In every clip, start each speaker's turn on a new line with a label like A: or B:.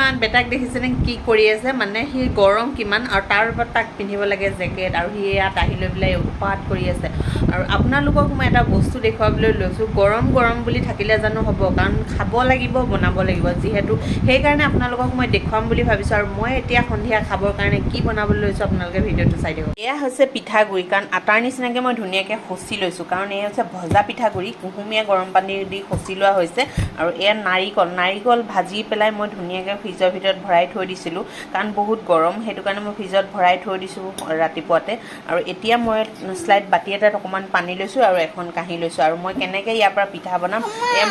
A: Everyone বেটাক দেখিছেনে কি কৰি আছে? মানে সি গৰম কিমান আৰু তাৰ ওপৰত তাক পিন্ধিব লাগে জেকেট আৰু সি ইয়াত আহি লৈ পেলাই উৎপাত কৰি আছে। আৰু আপোনালোকক মই এটা বস্তু দেখুৱাবলৈ লৈছোঁ। গৰম গৰম বুলি থাকিলে জানো হ'ব? কাৰণ খাব লাগিব বনাব লাগিব। যিহেতু সেইকাৰণে আপোনালোকক মই দেখুৱাম বুলি ভাবিছোঁ। আৰু মই এতিয়া সন্ধিয়া খাবৰ কাৰণে কি বনাবলৈ লৈছোঁ আপোনালোকে ভিডিঅ'টো চাই দিব এয়া হৈছে পিঠাগুড়ি। কাৰণ আটাৰ নিচিনাকৈ মই ধুনীয়াকৈ খচি লৈছোঁ। কাৰণ এয়া হৈছে ভজা পিঠাগুড়ি। কুহুমীয়া গৰম পানী দি খচি লোৱা হৈছে। আৰু এয়া নাৰিকল। নাৰিকল ভাজি পেলাই মই ধুনীয়াকৈ ফ্ৰিজৰ ভিতৰত ভৰাই থৈ দিছিলোঁ কাৰণ বহুত গৰম সেইটো কাৰণে মই ফ্ৰিজত ভৰাই থৈ দিছোঁ ৰাতিপুৱাতে। আৰু এতিয়া মই শ্লাইড বাতি এটাত অকণমান পানী লৈছোঁ আৰু এখন কাঁহী লৈছোঁ। আৰু মই কেনেকৈ ইয়াৰ পৰা পিঠা বনাম?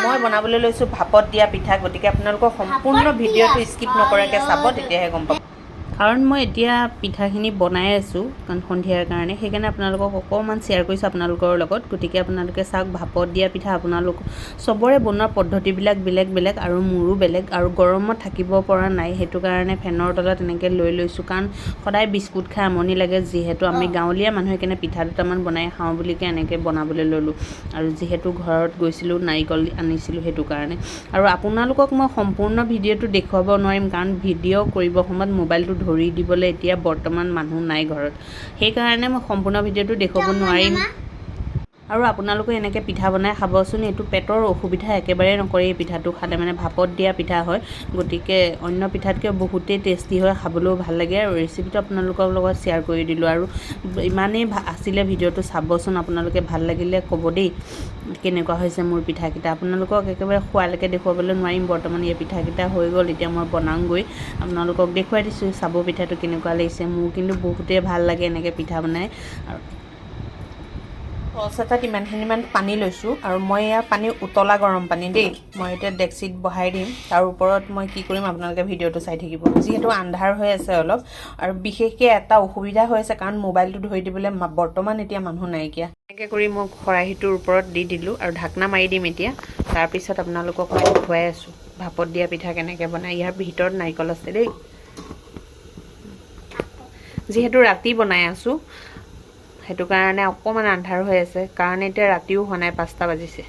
A: মই বনাবলৈ লৈছোঁ ভাপত দিয়া পিঠা গতিকে আপোনালোকৰ সম্পূৰ্ণ ভিডিঅ'টো স্কিপ নকৰাকৈ চাব তেতিয়াহে গম পাব। কাৰণ মই এতিয়া পিঠাখিনি বনাই আছোঁ কাৰণ সন্ধিয়াৰ কাৰণে সেইকাৰণে আপোনালোকক অকণমান শ্বেয়াৰ কৰিছোঁ আপোনালোকৰ লগত। গতিকে আপোনালোকে চাওক ভাপত দিয়া পিঠা আপোনালোক চবৰে বনোৱা পদ্ধতিবিলাক বেলেগ বেলেগ আৰু মোৰো বেলেগ আৰু গৰমত থাকিব পৰা নাই সেইটো কাৰণে ফেনৰ তলত এনেকৈ লৈ লৈছোঁ। কাৰণ সদায় বিস্কুট খাই আমনি লাগে যিহেতু আমি গাঁৱলীয়া মানুহ সেইকাৰণে পিঠা দুটামান বনাই খাওঁ বুলিকে এনেকৈ বনাবলৈ ল'লোঁ। আৰু যিহেতু ঘৰত গৈছিলোঁ নাৰিকল আনিছিলোঁ সেইটো কাৰণে। আৰু আপোনালোকক মই সম্পূৰ্ণ ভিডিঅ'টো দেখুৱাব নোৱাৰিম কাৰণ ভিডিঅ' কৰিব সময়ত মোবাইলটো ধৰি দিবলৈ এতিয়া বৰ্তমান মানুহ নাই ঘৰত। সেইকাৰণে মই সম্পূৰ্ণ ভিডিঅ'টো দেখুৱাব নোৱাৰিম। আৰু আপোনালোকে এনেকৈ পিঠা বনাই খাবচোন এইটো পেটৰ অসুবিধা একেবাৰে নকৰে এই পিঠাটো খালে। মানে ভাপত দিয়া পিঠা হয় গতিকে অন্য পিঠাতকৈ বহুতেই টেষ্টি হয় খাবলৈও ভাল লাগে। আৰু ৰেচিপিটো আপোনালোকৰ লগত শ্বেয়াৰ কৰি দিলোঁ আৰু ইমানেই আছিলে ভিডিঅ'টো চাবচোন আপোনালোকে ভাল লাগিলে ক'ব দেই কেনেকুৱা হৈছে মোৰ পিঠাকেইটা। আপোনালোকক একেবাৰে খোৱালৈকে দেখুৱাবলৈ নোৱাৰিম বৰ্তমান এই পিঠাকেইটা হৈ গ'ল এতিয়া মই বনাওঁগৈ আপোনালোকক দেখুৱাই দিছোঁ চাব পিঠাটো কেনেকুৱা লাগিছে মোৰ কিন্তু বহুতেই ভাল লাগে এনেকৈ পিঠা বনাই। আৰু টচ এটাত ইমানখিনিমান পানী লৈছোঁ আৰু মই এয়া পানী উতলা গৰম পানী দেই। মই এতিয়া ডেক্সিত বহাই দিম। তাৰ ওপৰত মই কি কৰিম আপোনালোকে ভিডিঅ'টো চাই থাকিব। যিহেতু আন্ধাৰ হৈ আছে অলপ আৰু বিশেষকৈ এটা অসুবিধা হৈ আছে কাৰণ মোবাইলটো ধৰি দিবলৈ বৰ্তমান এতিয়া মানুহ নাইকিয়া। এনেকৈ কৰি মই খৰাহীটোৰ ওপৰত দি দিলোঁ আৰু ঢাকনা মাৰি দিম এতিয়া। তাৰপিছত আপোনালোকক মই দেখুৱাই আছোঁ ভাপত দিয়া পিঠা কেনেকৈ বনাই ইয়াৰ ভিতৰত নাৰিকল আছে দেই। যিহেতু ৰাতি বনাই আছোঁ সেইটো কাৰণে অকণমান আন্ধাৰ হৈ আছে কাৰণ এতিয়া ৰাতিও হোৱা নাই পাঁচটা বাজিছে।